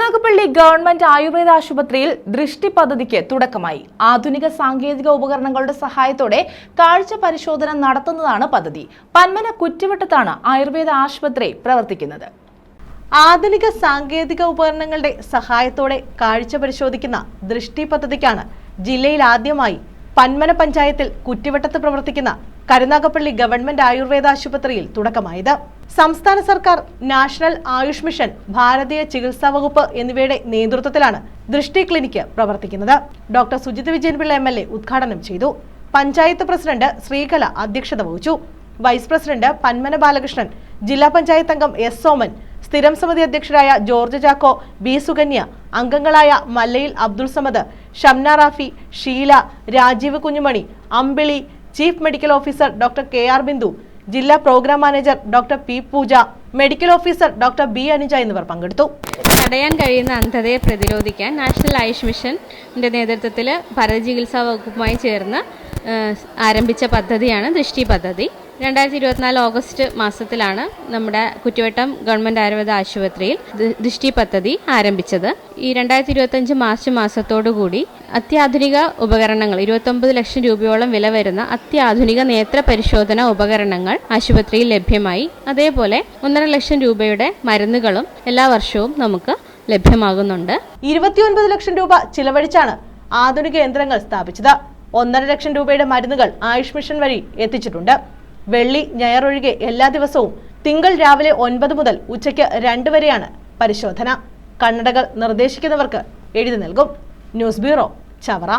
Karunagappally government Ayurveda ആശുപത്രിയിൽ ദൃഷ്ടി പദ്ധതിക്ക് തുടക്കമായി. ആധുനിക സാങ്കേതിക ഉപകരണങ്ങളുടെ സഹായത്തോടെ കാഴ്ച പരിശോധന നടത്തുന്നതാണ് പദ്ധതി. പന്മന കുറ്റിവട്ടത്താണ് ആയുർവേദ ആശുപത്രി പ്രവർത്തിക്കുന്നത്. ആധുനിക സാങ്കേതിക ഉപകരണങ്ങളുടെ സഹായത്തോടെ കാഴ്ച പരിശോധിക്കുന്ന ദൃഷ്ടി പദ്ധതിക്കാണ് ജില്ലയിൽ ആദ്യമായി പന്മന പഞ്ചായത്തിൽ കുറ്റിവട്ടത്ത് പ്രവർത്തിക്കുന്ന കരുനാഗപ്പള്ളി ഗവൺമെന്റ് ആയുർവേദ ആശുപത്രിയിൽ തുടക്കമായത്. സംസ്ഥാന സർക്കാർ നാഷണൽ ആയുഷ് മിഷൻ ഭാരതീയ ചികിത്സാ വകുപ്പ് എന്നിവയുടെ നേതൃത്വത്തിലാണ് ദൃഷ്ടി ക്ലിനിക്ക് പ്രവർത്തിക്കുന്നത്. Doctor Sujith Vijayanpillai M L A ഉദ്ഘാടനം ചെയ്തു. പഞ്ചായത്ത് പ്രസിഡന്റ് ശ്രീകല അധ്യക്ഷത വഹിച്ചു. വൈസ് പ്രസിഡന്റ് പന്മന ബാലകൃഷ്ണൻ ജില്ലാ പഞ്ചായത്ത് അംഗം എസ് സോമൻ സ്ഥിരം സമിതി അധ്യക്ഷരായ ജോർജ് ചാക്കോ ബി സുകന്യ അംഗങ്ങളായ Mallayil Abdul Samad Shamna Rafi Sheela Rajeev Kunjumani Ambili chief medical officer doctor K R Bindu ജില്ലാ programme manager doctor P Pooja medical officer doctor B Anuja എന്നിവർ പങ്കെടുത്തു. തടയാൻ കഴിയുന്ന അന്ധതയെ പ്രതിരോധിക്കാൻ നാഷണൽ ആയുഷ് മിഷന്റെ നേതൃത്വത്തിൽ ഭരതചികിത്സാ വകുപ്പുമായി ചേർന്ന് ആരംഭിച്ച പദ്ധതിയാണ് ദൃഷ്ടി പദ്ധതി. രണ്ടായിരത്തി ഇരുപത്തിനാല് ഓഗസ്റ്റ് മാസത്തിലാണ് നമ്മുടെ കുറ്റുവട്ടം ഗവൺമെന്റ് ആയുർവേദ ആശുപത്രിയിൽ ദൃഷ്ടി പദ്ധതി ആരംഭിച്ചത്. ഈ രണ്ടായിരത്തി ഇരുപത്തഞ്ച് മാർച്ച് മാസത്തോടുകൂടി അത്യാധുനിക ഉപകരണങ്ങൾ ഇരുപത്തൊമ്പത് ലക്ഷം രൂപയോളം വില വരുന്ന അത്യാധുനിക നേത്ര പരിശോധന ഉപകരണങ്ങൾ ആശുപത്രിയിൽ ലഭ്യമായി. അതേപോലെ ഒന്നര ലക്ഷം രൂപയുടെ മരുന്നുകളും എല്ലാ വർഷവും നമുക്ക് ലഭ്യമാകുന്നുണ്ട്. ഇരുപത്തിയൊൻപത് ലക്ഷം രൂപ ചിലവഴിച്ചാണ് ആധുനിക യന്ത്രങ്ങൾ സ്ഥാപിച്ചത്. ഒന്നര ലക്ഷം രൂപയുടെ മരുന്നുകൾ ആയുഷ് മിഷൻ വഴി എത്തിച്ചിട്ടുണ്ട്. വെള്ളി ഞായർ ഒഴികെ എല്ലാ ദിവസവും തിങ്കൾ രാവിലെ ഒൻപത് മുതൽ ഉച്ചയ്ക്ക് രണ്ട് വരെയാണ് പരിശോധന. കണ്ണടകൾ നിർദ്ദേശിക്കുന്നവർക്ക് എഴുതി നൽകും. News bureau Chavara.